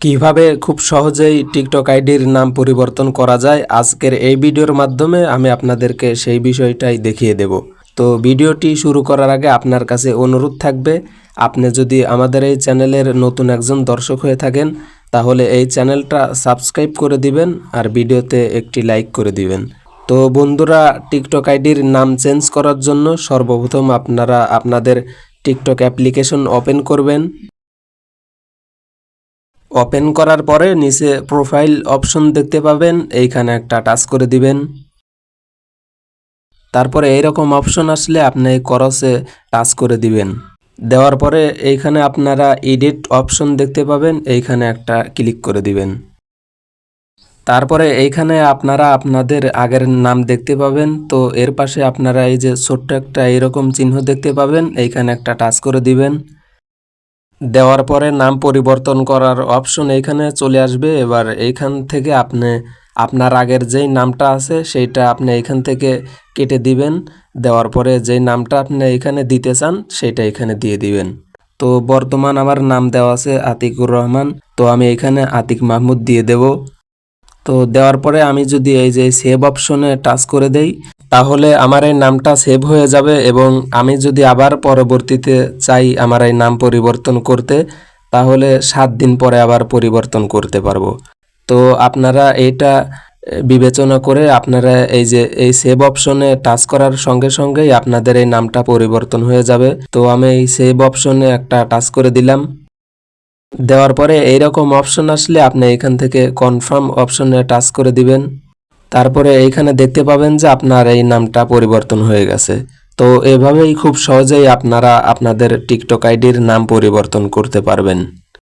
কীভাবে খুব সহজেই টিকটক আইডির নাম পরিবর্তন করা যায়, আজকের এই ভিডিওর মাধ্যমে আমি আপনাদেরকে সেই বিষয়টাই দেখিয়ে দেব। তো ভিডিওটি শুরু করার আগে আপনার কাছে অনুরোধ থাকবে, আপনি যদি আমাদের এই চ্যানেলের নতুন একজন দর্শক হয়ে থাকেন, তাহলে এই চ্যানেলটা সাবস্ক্রাইব করে দিবেন আর ভিডিওতে একটি লাইক করে দিবেন। তো বন্ধুরা, টিকটক আইডির নাম চেঞ্জ করার জন্য সর্বপ্রথম আপনারা আপনাদের টিকটক অ্যাপ্লিকেশন ওপেন করবেন। ওপেন করার পরে নিচে প্রোফাইল অপশন দেখতে পাবেন, এইখানে একটা টাচ করে দিবেন। তারপরে এইরকম অপশন আসলে আপনি এই করসে টাচ করে দিবেন। দেওয়ার পরে এইখানে আপনারা এডিট অপশন দেখতে পাবেন, এইখানে একটা ক্লিক করে দিবেন। তারপরে এইখানে আপনারা আপনাদের আগের নাম দেখতে পাবেন, তো এর পাশে আপনারা এই যে ছোট্ট একটা এরকম চিহ্ন দেখতে পাবেন, এইখানে একটা টাচ করে দিবেন। দেওয়ার পরে নাম পরিবর্তন করার অপশন এইখানে চলে আসবে। এবার এইখান থেকে আপনি, আপনার আগের যেই নামটা আছে সেইটা আপনি এইখান থেকে কেটে দিবেন। দেওয়ার পরে যেই নামটা আপনি এখানে দিতে চান সেটা এখানে দিয়ে দিবেন। তো বর্তমান আমার নাম দেওয়া আছে আতিকুর রহমান। তো আমি এখানে আতিক মাহমুদ দিয়ে দেব। তো দেওয়ার পরে আমি যদি এই যে সেভ অপশনে টাচ করে দেই তাহলে আমার এই নামটা সেভ হয়ে যাবে এবং আমি যদি আবার পরবর্তীতে চাই আমার এই নাম পরিবর্তন করতে, তাহলে সাত দিন পরে আবার পরিবর্তন করতে পারব। তো আপনারা এইটা বিবেচনা করে আপনারা এই যে, এই সেভ অপশনে টাচ করার সঙ্গে সঙ্গেই আপনাদের এই নামটা পরিবর্তন হয়ে যাবে। তো আমি এই সেভ অপশনে একটা টাচ করে দিলাম। দেওয়ার পরে এইরকম অপশন আসলে আপনি এখান থেকে কনফার্ম অপশনে টাচ করে দিবেন। তারপরে এইখানে দেখতে পাবেন যে আপনার এই নামটা পরিবর্তন হয়ে গেছে। তো এভাবেই খুব সহজেই আপনারা আপনাদের টিকটক আইডির নাম পরিবর্তন করতে পারবেন।